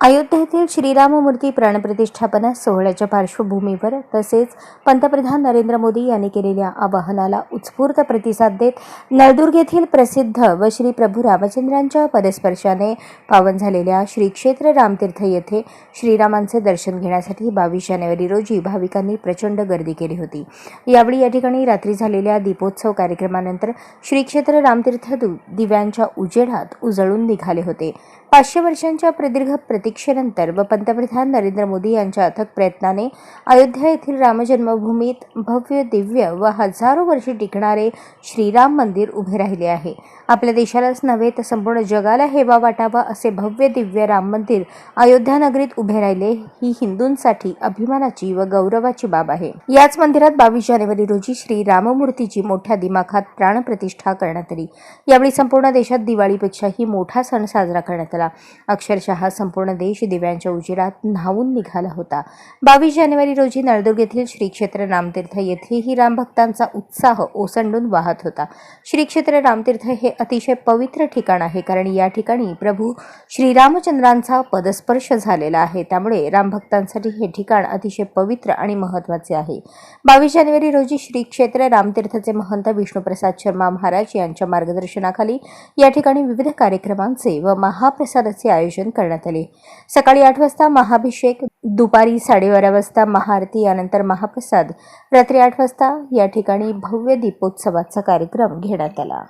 अयोध्येतील श्रीराममूर्ती प्राणप्रतिष्ठापना सोहळ्याच्या पार्श्वभूमीवर तसेच पंतप्रधान नरेंद्र मोदी यांनी केलेल्या आवाहनाला उत्स्फूर्त प्रतिसाद देत नळदुर्ग येथील प्रसिद्ध व श्री प्रभू रामचंद्रांच्या पदस्पर्शाने पावन झालेल्या श्री क्षेत्र रामतीर्थ येथे श्रीरामांचे दर्शन घेण्यासाठी बावीस जानेवारी रोजी भाविकांनी प्रचंड गर्दी केली होती. यावेळी या ठिकाणी रात्री झालेल्या दीपोत्सव कार्यक्रमानंतर श्री क्षेत्र रामतीर्थ दु- दिव्यांच्या उजेडात उजळून निघाले होते. पाचशे वर्षांच्या प्रदीर्घ प्रतीक्षेनंतर व पंतप्रधान नरेंद्र मोदी यांच्या अथक प्रयत्नाने अयोध्या येथील रामजन्मभूमीत भव्य दिव्य व हजारो वर्षे टिकणारे श्रीराम मंदिर उभे राहिले आहे. आपल्या देशालाच नव्हे तर संपूर्ण जगाला हेवा वाटावा असे भव्य दिव्य राम मंदिर अयोध्या नगरीत उभे राहिले ही हिंदूंसाठी अभिमानाची व गौरवाची बाब आहे. याच मंदिरात बावीस जानेवारी रोजी श्री राममूर्तीची मोठ्या दिमाखात प्राणप्रतिष्ठा करण्यात आली. यावेळी संपूर्ण देशात दिवाळीपेक्षाही मोठा सण साजरा करण्यात आला. अक्षरशः संपूर्ण देश दिव्यांच्या उजेडात न्हावून निघाला होता. बावीस जानेवारी रोजी नळदुर्ग येथील श्री क्षेत्र रामतीर्थ येथेही रामभक्तांचा उत्साह ओसंडून वाहत होता. श्री क्षेत्र रामतीर्थ हे अतिशय पवित्र ठिकाण आहे कारण या ठिकाणी प्रभू श्रीरामचंद्रांचा पदस्पर्श झालेला आहे. त्यामुळे रामभक्तांसाठी हे ठिकाण अतिशय पवित्र आणि महत्त्वाचे आहे. बावीस जानेवारी रोजी श्री क्षेत्र रामतीर्थचे महंत विष्णुप्रसाद शर्मा महाराज यांच्या मार्गदर्शनाखाली या ठिकाणी विविध कार्यक्रमांचे व महाप्रसादाचे आयोजन करण्यात आले. सकाळी आठ वाजता महाभिषेक दुपारी साडेबारा वाजता महाआरती यानंतर महाप्रसाद. रात्री आठ वाजता या ठिकाणी भव्य दीपोत्सवाचा कार्यक्रम घेण्यात आला.